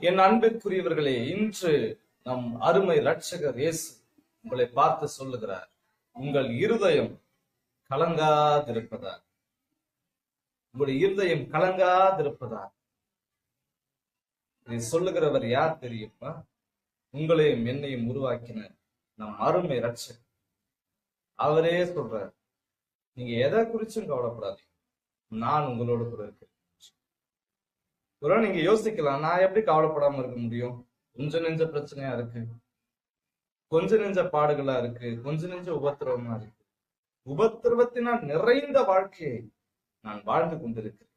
என் அன்பிற்குரியவர்களே இன்று நம் அருமை ரட்சகர் இயேசு உங்களை பார்த்து சொல்லுகிறார். உங்கள் இருதயம் கலங்காதிருப்பதா உங்களுடைய இருதயம் கலங்காதிருப்பதா இதை சொல்லுகிறவர் யார் தெரியுமா? உங்களையும் என்னையும் உருவாக்கின நம் அருமை ரட்சகர் அவரே சொல்றார் நீங்க எதை குறிச்சும் கவலைப்படாதீங்க. நான் உங்களோடு கூட இருக்கிறேன். ஒருவேளை நீங்க யோசிக்கலாம் நான் எப்படி கவலைப்படாம இருக்க முடியும்? கொஞ்ச நெஞ்ச பிரச்சனையா இருக்கு. கொஞ்ச நெஞ்ச பாடுகளா இருக்கு. கொஞ்ச நெஞ்ச உபத்திரவமா இருக்கு. உபத்திரவத்தினால் நிறைந்த வாழ்க்கையை நான் வாழ்ந்து கொண்டிருக்கிறேன்.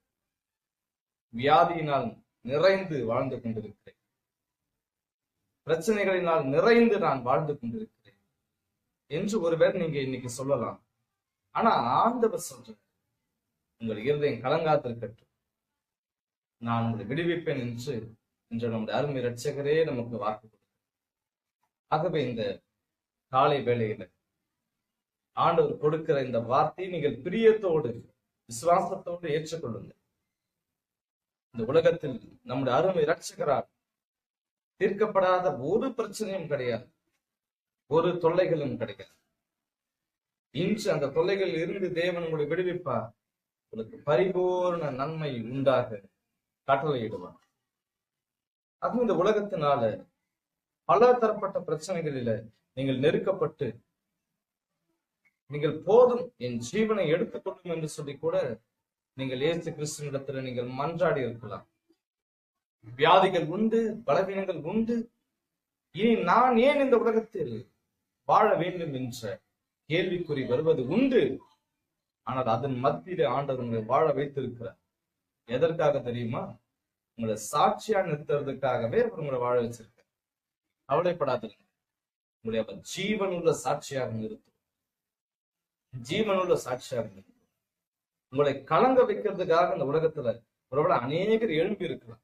வியாதியினால் நிறைந்து வாழ்ந்து கொண்டிருக்கிறேன். பிரச்சனைகளினால் நிறைந்து நான் வாழ்ந்து கொண்டிருக்கிறேன். என்று ஒருவேளை நீங்க இன்னைக்கு சொல்லலாம். ஆனா ஆண்டவர் சொல்ற உங்கள் இருதயம் கலங்காத்திருக்கட்டும் நான் உங்களை விடுவிப்பேன் என்று என்று நம்முடைய அருமை ரட்சகரே நமக்கு வாக்கு ஆகவே இந்த காலை வேளையில ஆண்டவர் கொடுக்கிற இந்த வார்த்தையை நீங்கள் பிரியத்தோடு விசுவாசத்தோடு ஏற்றுக்கொள்ளுங்கள். இந்த உலகத்தில் நம்முடைய அருமை ரட்சகரால் தீர்க்கப்படாத ஒரு பிரச்சனையும் கிடையாது. ஒரு தொல்லைகளும் கிடையாது. இன்று அந்த தொல்லைகளில் இருந்து தேவன் உங்களை விடுவிப்பார். உங்களுக்கு பரிபூர்ண நன்மை உண்டாக கட்டளையிடுவான் அதுவும் இந்த உலகத்தினால பல தரப்பட்ட பிரச்சனைகளில நீங்கள் நெருக்கப்பட்டு நீங்கள் போதும் என் ஜீவனை எடுத்துக்கொள்ளும் என்று சொல்லி கூட நீங்கள் ஏசு கிறிஸ்துவனிடத்துல நீங்கள் மன்றாடி இருக்கலாம். வியாதிகள் உண்டு பலவீனங்கள் உண்டு. இனி நான் ஏன் இந்த உலகத்தில் வாழ வேண்டும் என்ற கேள்விக்குறி வருவது உண்டு. ஆனால் அதன் மத்தியிலே ஆண்டவர் உங்களை வாழ வைத்திருக்கிறார். எதற்காக தெரியுமா? உங்களை சாட்சியா நிறுத்துறதுக்காகவே அவர் உங்களை வாழ வச்சிருக்க கவலைப்படாதீங்க. உங்களை அவர் ஜீவனுள்ள சாட்சியாக நிறுத்தும். ஜீவனுள்ள சாட்சியாக நிறுத்தும். உங்களை கலங்க வைக்கிறதுக்காக இந்த உலகத்துல ஒருவேளை அநேகர் எழும்பி இருக்கலாம்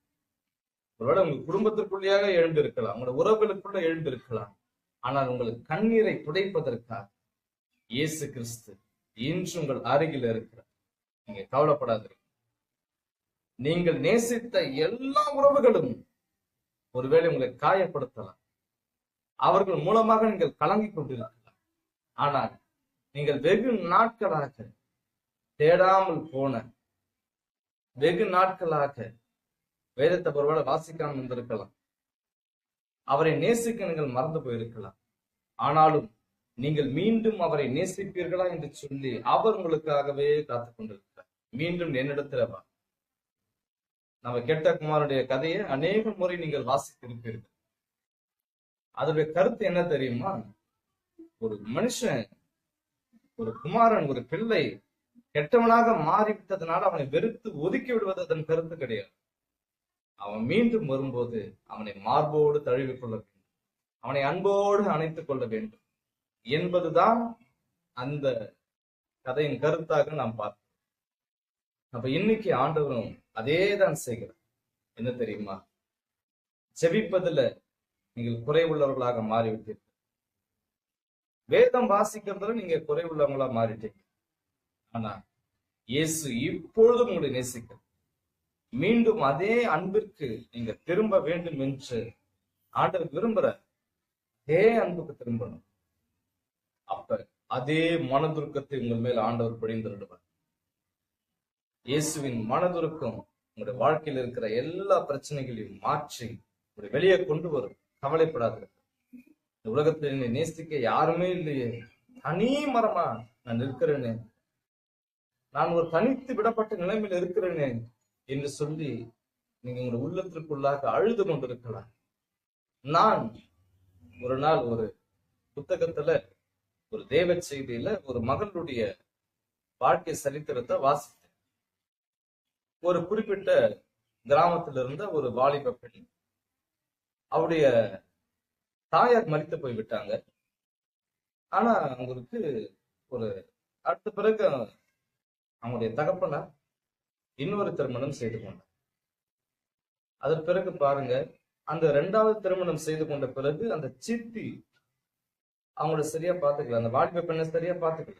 ஒருவேளை உங்க குடும்பத்திற்குள்ளேயாக எழும்பி இருக்கலாம் உங்களோட உறவுகளுக்குள்ள எழும்பி இருக்கலாம் ஆனால் உங்களுக்கு கண்ணீரை துடைப்பதற்காக இயேசு கிறிஸ்து இன்று உங்கள் அருகில் இருக்கிறார். நீங்க கவலைப்படாதீங்க. நீங்கள் நேசித்த எல்லா உறவுகளும் ஒருவேளை உங்களை காயப்படுத்தலாம். அவர்கள் மூலமாக நீங்கள் கலங்கிக் கொண்டிருக்கலாம். ஆனால் நீங்கள் வெகு நாட்களாக தேடாமல் போன வெகு நாட்களாக வேதத்தை ஒருவேளை வாசிக்காமல் இருந்திருக்கலாம். அவரை நேசிக்க நீங்கள் மறந்து போயிருக்கலாம். ஆனாலும் நீங்கள் மீண்டும் அவரை நேசிப்பீர்களா என்று சொல்லி அவர் உங்களுக்காகவே காத்துக் கொண்டிருக்கிறார். மீண்டும் என்னிடத்துல வா. நம்ம கெட்ட குமாரனுடைய கதையை அநேக முறை நீங்கள் வாசித்திருப்பீர்கள். அதனுடைய கருத்து என்ன தெரியுமா? ஒரு மனுஷன் ஒரு குமாரன் ஒரு பிள்ளை கெட்டவனாக மாறிவிட்டதுனால அவனை வெறுத்து ஒதுக்கி விடுவது அதன் கருத்து கிடையாது. அவன் மீண்டும் வரும்போது அவனை மார்போடு தழுவிக் கொள்ள வேண்டும். அவனை அன்போடு அணைத்துக் கொள்ள வேண்டும். என்பதுதான் அந்த கதையின் கருத்தாக நாம் பார்க்கிறோம். அப்ப இன்னைக்கு ஆண்டவரும் அதே தான் செய்கிறார். என்ன தெரியுமா? செபிப்பதுல நீங்கள் குறைவுள்ளவர்களாக மாறிவிட்டீர்கள். வேதம் வாசிக்கிறதுல நீங்க குறைவுள்ளவங்களா மாறிட்டீங்க. ஆனா இயேசு இப்பொழுதும் உங்களை நேசிக்கிறார். மீண்டும் அதே அன்பிற்கு நீங்க திரும்ப வேண்டும் என்று ஆண்டவர் விரும்புற அதே அன்புக்கு திரும்பணும். அப்ப அதே மனதுருக்கத்தை உங்கள் மேல் ஆண்டவர் பொழிந்துடுவார். இயேசுவின் மனதுருக்கம் உங்களுடைய வாழ்க்கையில் இருக்கிற எல்லா பிரச்சனைகளையும் மாற்றி உங்களை வெளியே கொண்டு வரும். கவலைப்படாத இந்த உலகத்தில் என்னை நேசிக்க யாருமே இல்லையே. தனி மரமா நான் இருக்கிறேனே நான் ஒரு தனித்து விடப்பட்ட நிலைமையில் இருக்கிறேனே என்று சொல்லி நீங்க உங்களுடைய உள்ளத்திற்குள்ளாக அழுது கொண்டிருக்கலாம். நான் ஒரு நாள் ஒரு புத்தகத்துல ஒரு தேவ செய்தியில ஒரு மகளுடைய வாழ்க்கை சரித்திரத்தை வாசித்தேன். ஒரு குறிப்பிட்ட கிராமத்துல இருந்த ஒரு வாலிப பெண் அவருடைய தாயார் மறித்து போய் விட்டாங்க. ஆனா அவங்களுக்கு ஒரு அடுத்த பிறகு அவங்களுடைய தகப்பனார் இன்னொரு திருமணம் செய்து கொண்டார். அதன் பிறகு பாருங்க அந்த ரெண்டாவது திருமணம் செய்து கொண்ட பிறகு அந்த சித்தி அவங்கள சரியா பாத்துக்கல அந்த வாலிப பெண்ணை சரியா பாத்துக்கல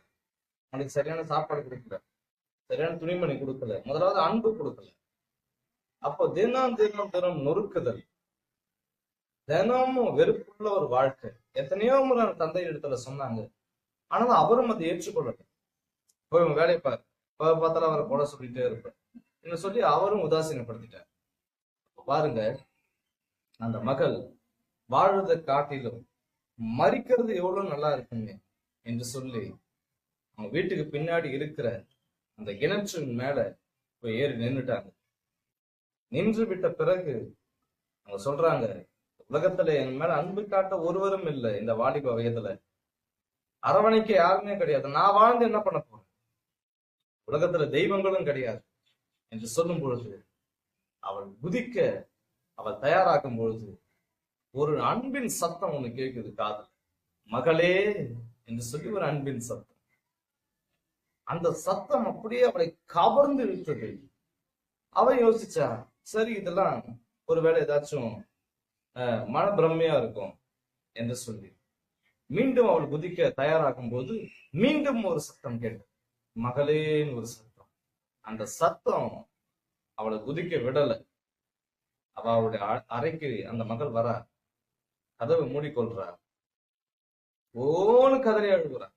அவங்களுக்கு சரியான சாப்பாடு கொடுக்கல. சரியான துணிமணி கொடுக்கல. முதலாவது அன்பு கொடுக்கல. அப்போ தினம் தினம் தினம் நொறுக்குதல். தினமும் வெறுப்புள்ள ஒரு வாழ்க்கை. எத்தனையோ முறை தந்தை இடத்துல சொன்னாங்க. ஆனாலும் அவரும் அதை ஏற்றுக்கொள்ளல. போய் உன் வேலையை பாரு. பார்த்தாலும் அவரை போட சொல்லிட்டே இருப்பார் என்ன சொல்லி அவரும் உதாசீனப்படுத்திட்டார். பாருங்க அந்த மகள் வாழ்றதை காட்டிலும் மறிக்கிறது எவ்வளவு நல்லா இருக்குங்க என்று சொல்லி அவங்க வீட்டுக்கு பின்னாடி இருக்கிற அந்த கிணற்றின் மேல போய் ஏறி நின்னுட்டாங்க நின்று விட்ட பிறகு அவங்க சொல்றாங்க உலகத்துல என் மேல அன்பு காட்ட ஒருவரும் இல்லை இந்த வாலிப வயதுல. அரவணைக்க யாருமே கிடையாது. நான் வாழ்ந்து என்ன பண்ண போறேன்? உலகத்துல தெய்வங்களும் கிடையாது என்று சொல்லும் பொழுது அவள் குதிக்க அவள் தயாராக்கும் பொழுது ஒரு அன்பின் சத்தம் ஒண்ணு கேட்குது காதல். மகளே என்று சொல்லி ஒரு அன்பின் சத்தம். அந்த சத்தம் அப்படியே அவளை கவர்ந்து விட்டது அவ யோசிச்சா சரி இதெல்லாம் ஒருவேளை ஏதாச்சும் அஹ், மனப்பிரமையா இருக்கும் என்று சொல்லி. மீண்டும் அவள் குதிக்க தயாராகும் போது மீண்டும் ஒரு சத்தம் கேட்டது. மகளேன்னு ஒரு சத்தம். அந்த சத்தம் அவளை குதிக்க விடல. அவ அவளுடைய அ- அறைக்கு அந்த மகள் வரா. கதவை மூடிக்கொள்றா. ஓன்னு கதறி அழுகுறா.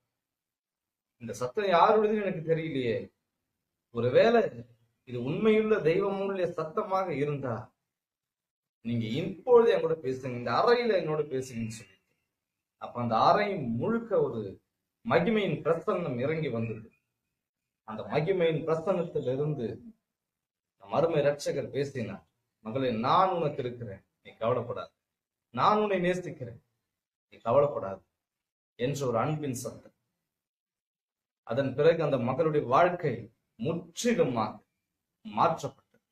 இந்த சத்தம் யாருடையதுன்னு எனக்கு தெரியலையே. ஒருவேளை இது உண்மையுள்ள தெய்வமுள்ள சத்தமாக இருந்தா நீங்க இப்பொழுது என் கூட பேசுங்க இந்த அறையில என்னோட பேசுங்கன்னு சொல்லி அப்ப அந்த அறை முழுக்க ஒரு மகிமையின் பிரசன்னம் இறங்கி வந்தது. அந்த மகிமையின் பிரசன்னத்திலிருந்து நம் அருமை ரட்சகர் பேசினார் மகளே நான் உனக்கு இருக்கிறேன் நீ கவலைப்படாது. நான் உன்னை நேசிக்கிறேன் நீ கவலைப்படாது என்ற ஒரு அன்பின் சத்தம். அதன் பிறகு அந்த மகளுடைய வாழ்க்கை முற்றிலுமாக மாற்றப்பட்டது.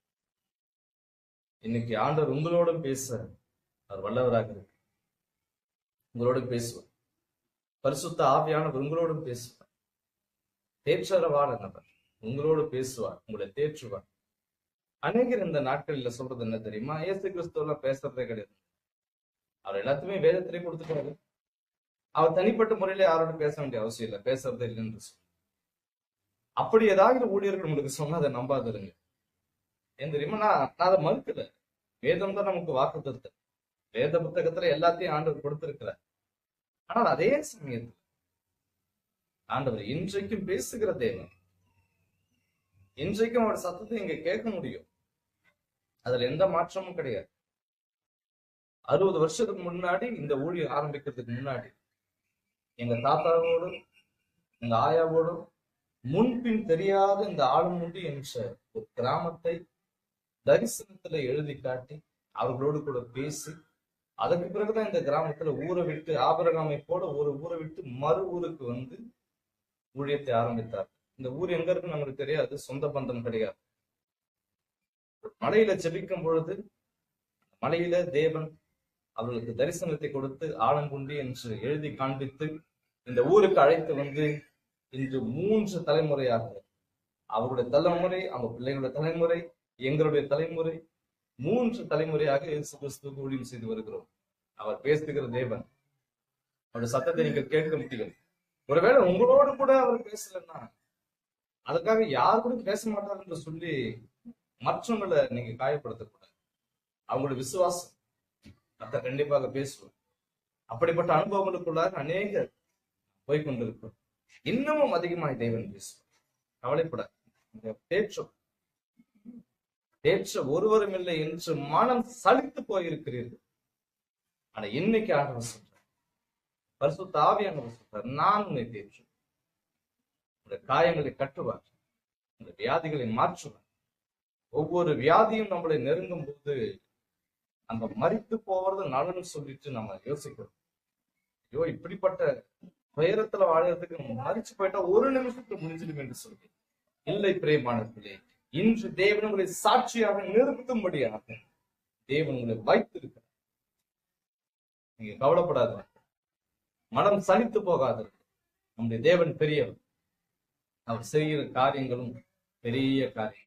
இன்னைக்கு ஆண்டவர் உங்களோட பேச அவர் வல்லவராக இருக்கு. உங்களோட பேசுவார். பரிசுத்த ஆவியானவர் உங்களோடும் பேசுவார். தேற்றரவான நபர் உங்களோடு பேசுவார் உங்களை தேற்றுவார். அநேகர் இந்த நாட்கள்ல சொல்றது என்ன தெரியுமா? இயேசு கிறிஸ்துவெல்லாம் பேசுறதே கிடையாது. அவர் எல்லாத்தையுமே வேதத்திலே கொடுத்துட்டாரு. அவர் தனிப்பட்ட முறையில யாரோட பேச வேண்டிய அவசியம் இல்லை. பேசுறதே இல்லைன்னு சொல்லி. அப்படி ஏதாவது ஊழியர்கள் உங்களுக்கு சொன்னா அதை நம்பாதிருங்க ஏன் தெரியுமா? நான் நான் அதை மறுக்கல. வேதம் தான் நமக்கு வாக்கு தருது. வேத புத்தகத்துல எல்லாத்தையும் ஆண்டவர் கொடுத்திருக்கிறார். ஆனால் அதே சமயத்தில் ஆண்டவர் இன்றைக்கும் பேசுகிற தேவன் இன்றைக்கும் அவர் சத்தத்தை இங்க கேட்க முடியும். அதுல எந்த மாற்றமும் கிடையாது. அறுபது வருஷத்துக்கு முன்னாடி இந்த ஊழியம் ஆரம்பிக்கிறதுக்கு முன்னாடி எங்க தாத்தாவோடும் எங்க ஆயாவோடும் முன்பின் தெரியாத இந்த ஆளுமுண்டி என்ற ஒரு கிராமத்தை தரிசனத்துல எழுதி காட்டி அவர்களோடு கூட பேசி அதற்கு பிறகுதான் இந்த கிராமத்துல ஊரை விட்டு ஆபரகாமை போல ஒரு ஊரை விட்டு மறு ஊருக்கு வந்து ஊழியத்தை ஆரம்பித்தார். இந்த ஊர் எங்க இருக்குன்னு நமக்கு தெரியாது சொந்த பந்தம் கிடையாது. மலையில செபிக்கும் பொழுது மலையில தேவன் அவர்களுக்கு தரிசனத்தை கொடுத்து ஆலங்குண்டி என்று எழுதி காண்பித்து இந்த ஊருக்கு அழைத்து வந்து இன்று மூன்று தலைமுறையாக. அவருடைய தலைமுறை அவங்க பிள்ளைகளுடைய தலைமுறை எங்களுடைய தலைமுறை மூன்று தலைமுறையாக இயேசு ஊழியம் செய்து வருகிறோம். அவர் பேசுகிற தேவன் அவருடைய சத்தத்தை நீங்கள் கேட்க முடியும். ஒருவேளை உங்களோடு கூட அவர் பேசலன்னா அதுக்காக யார் கூட பேச மாட்டார் என்று சொல்லி மற்றவங்களை நீங்க காயப்படுத்தக்கூடாது. அவங்களுடைய விசுவாசம் அத கண்டிப்பாக பேசுவோம் அப்படிப்பட்ட அனுபவங்களுக்குள்ளாக அநேகர் போய்கொண்டிருக்கிறோம் இன்னமும் அதிகமாய் தேவன் பேசுவார். கவலைப்படாது இந்த பேச்சு தேற்ற ஒருவரும் இல்லை என்று மனம் சலித்து போயிருக்கிறீர்கள். ஆனா இன்னைக்கு ஆண்டவர் சொல்றார். பரிசு ஆவியானவர் சொல்றார் நான் உன்னை தேற்றும் இந்த காயங்களை கட்டுவார். இந்த வியாதிகளை மாற்றுவார். ஒவ்வொரு வியாதியும் நம்மளை நெருங்கும் போது நம்ம மறித்து போவது நலன்னு சொல்லிட்டு நம்ம யோசிக்கிறோம். ஐயோ இப்படிப்பட்ட துயரத்துல வாழறதுக்கு நம்ம மறிச்சு போயிட்டா ஒரு நிமிஷத்துக்கு முடிஞ்சிடும் என்று சொல்லி இல்லை பிரேமானத்திலே இன்று தேவன் உங்களை சாட்சியாக நிறுத்தும்படியாக தேவன் உங்களை வைத்திருக்கிறார். நீங்க கவலைப்படாத மனம் சலித்து போகாது நம்முடைய தேவன் பெரியவர். அவர் செய்கிற காரியங்களும் பெரிய காரியம்.